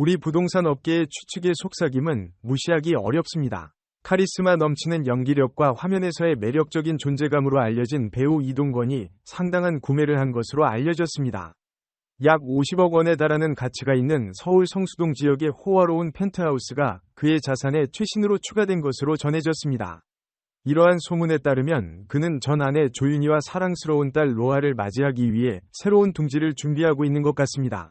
우리 부동산 업계의 추측의 속삭임은 무시하기 어렵습니다. 카리스마 넘치는 연기력과 화면에서의 매력적인 존재감으로 알려진 배우 이동건이 상당한 구매를 한 것으로 알려졌습니다. 약 50억 원에 달하는 가치가 있는 서울 성수동 지역의 호화로운 펜트하우스가 그의 자산의 최신으로 추가된 것으로 전해졌습니다. 이러한 소문에 따르면 그는 전 아내 조윤희와 사랑스러운 딸 로아를 맞이하기 위해 새로운 둥지를 준비하고 있는 것 같습니다.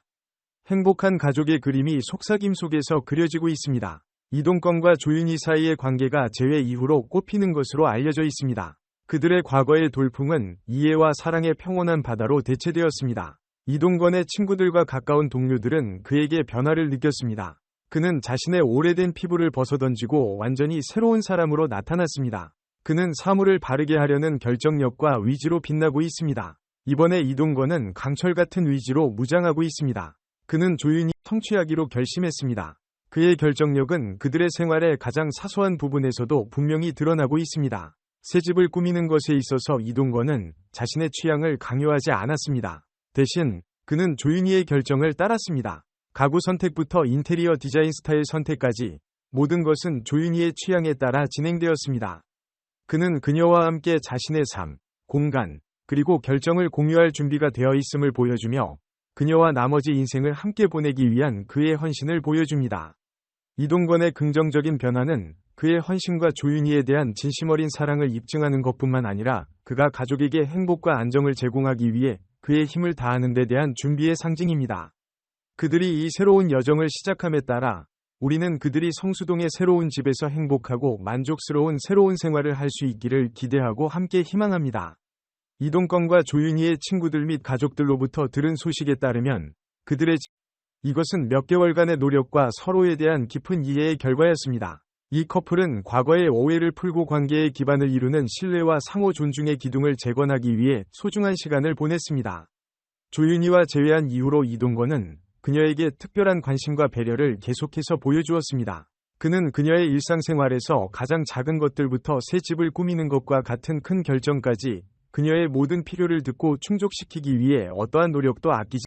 행복한 가족의 그림이 속삭임 속에서 그려지고 있습니다. 이동건과 조윤희 사이의 관계가 재회 이후로 꽃피는 것으로 알려져 있습니다. 그들의 과거의 돌풍은 이해와 사랑의 평온한 바다로 대체되었습니다. 이동건의 친구들과 가까운 동료들은 그에게 변화를 느꼈습니다. 그는 자신의 오래된 피부를 벗어던지고 완전히 새로운 사람으로 나타났습니다. 그는 사물을 바르게 하려는 결정력과 위지로 빛나고 있습니다. 이번에 이동건은 강철 같은 위지로 무장하고 있습니다. 그는 조윤희 성취하기로 결심했습니다. 그의 결정력은 그들의 생활의 가장 사소한 부분에서도 분명히 드러나고 있습니다. 새 집을 꾸미는 것에 있어서 이동건은 자신의 취향을 강요하지 않았습니다. 대신 그는 조윤희의 결정을 따랐습니다. 가구 선택부터 인테리어 디자인 스타일 선택까지 모든 것은 조윤희의 취향에 따라 진행되었습니다. 그는 그녀와 함께 자신의 삶, 공간, 그리고 결정을 공유할 준비가 되어 있음을 보여주며 그녀와 나머지 인생을 함께 보내기 위한 그의 헌신을 보여줍니다. 이동건의 긍정적인 변화는 그의 헌신과 조윤희에 대한 진심 어린 사랑을 입증하는 것뿐만 아니라 그가 가족에게 행복과 안정을 제공하기 위해 그의 힘을 다하는 데 대한 준비의 상징입니다. 그들이 이 새로운 여정을 시작함에 따라 우리는 그들이 성수동의 새로운 집에서 행복하고 만족스러운 새로운 생활을 할 수 있기를 기대하고 함께 희망합니다. 이동건과 조윤희의 친구들 및 가족들로부터 들은 소식에 따르면 그들의 이것은 몇 개월간의 노력과 서로에 대한 깊은 이해의 결과였습니다. 이 커플은 과거의 오해를 풀고 관계의 기반을 이루는 신뢰와 상호 존중의 기둥을 재건하기 위해 소중한 시간을 보냈습니다. 조윤희와 재회한 이후로 이동건은 그녀에게 특별한 관심과 배려를 계속해서 보여주었습니다. 그는 그녀의 일상생활에서 가장 작은 것들부터 새 집을 꾸미는 것과 같은 큰 결정까지 그녀의 모든 필요를 듣고 충족시키기 위해 어떠한 노력도 아끼지